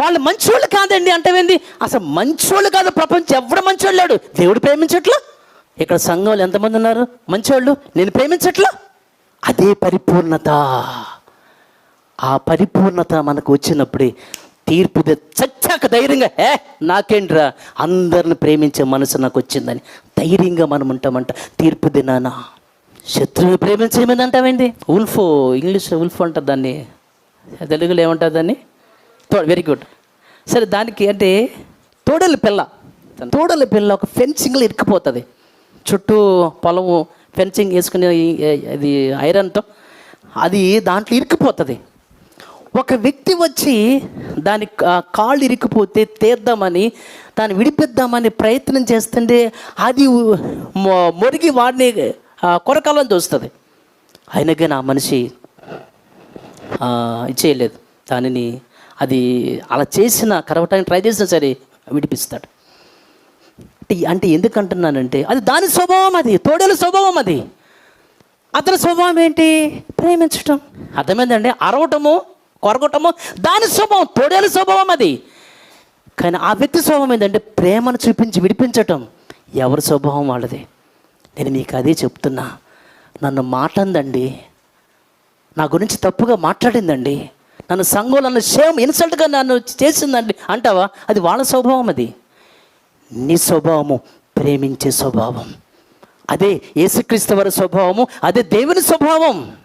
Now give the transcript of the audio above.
వాళ్ళు మంచోళ్ళు కాదండి అంటేంది అసలు మంచోళ్ళు కాదు ప్రపంచం ఎవడు మంచోళ్ళు లేడు? దేవుడు ప్రేమించట్లా? ఇక్కడ సంఘంలో ఎంతమంది ఉన్నారు? మంచోళ్ళు? నేను ప్రేమించట్లా? అదే పరిపూర్ణత. ఆ పరిపూర్ణత మనకు వచ్చినప్పుడే తీర్పు ద- చచ్చాక ధైర్యంగా ఏ నాకేంట్రా? అందరిని ప్రేమించే మనసు నాకు వచ్చిందని ధైర్యంగా మనం ఉంటామంట. తీర్పు దినానా. శత్రువుని ప్రేమించేమని అంటామండి ఉల్ఫో ఇంగ్లీష్ ఉల్ఫ్ అంటారు దాన్ని. తెలుగులో ఏమంటారు దాన్ని? వెరీ గుడ్ సరే దానికి అంటే తోడల పిల్ల. తోడల పిల్ల ఒక ఫెన్సింగ్లో ఇరుక్కుపోతుంది. చుట్టూ పొలము ఫెన్సింగ్ వేసుకునే అది ఐరన్తో అది దాంట్లో ఇరుక్కుపోతుంది. ఒక వ్యక్తి వచ్చి దాని కాళ్ళు ఇరికిపోతే తీద్దామని దాన్ని విడిపిద్దామని ప్రయత్నం చేస్తుంటే అది మొరిగి వాడిని కొరకాలని చూస్తుంది. అయినా కానీ మనిషి ఇది చేయలేదు. దానిని అది అలా చేసిన కరవటానికి ట్రై చేసినా సరే విడిపిస్తాడు. అంటే అంటే ఎందుకు అంటున్నానంటే అది దాని స్వభావం అది తోడేల స్వభావం అది. అతని స్వభావం ఏంటి? ప్రేమించటం. అర్థమైందండి? అరవటము కొరగటము దాని స్వభావం తోడేల స్వభావం అది. కానీ ఆ వ్యక్తి స్వభావం ఏంటంటే ప్రేమను చూపించి విడిపించటం ఎవరి స్వభావం వాళ్ళది. నేను మీకు అదే చెప్తున్నా. నన్ను మాటందండి. నా గురించి తప్పుగా మాట్లాడిందండి. నన్ను సంఘంలో నన్ను సేమ్ ఇన్సల్ట్గా నన్ను చేసిందండి. అంటావా? అది వాళ్ళ స్వభావం అది. నీ స్వభావము ప్రేమించే స్వభావం. అదే యేసుక్రీస్తు వారి స్వభావము అదే దేవుని స్వభావం.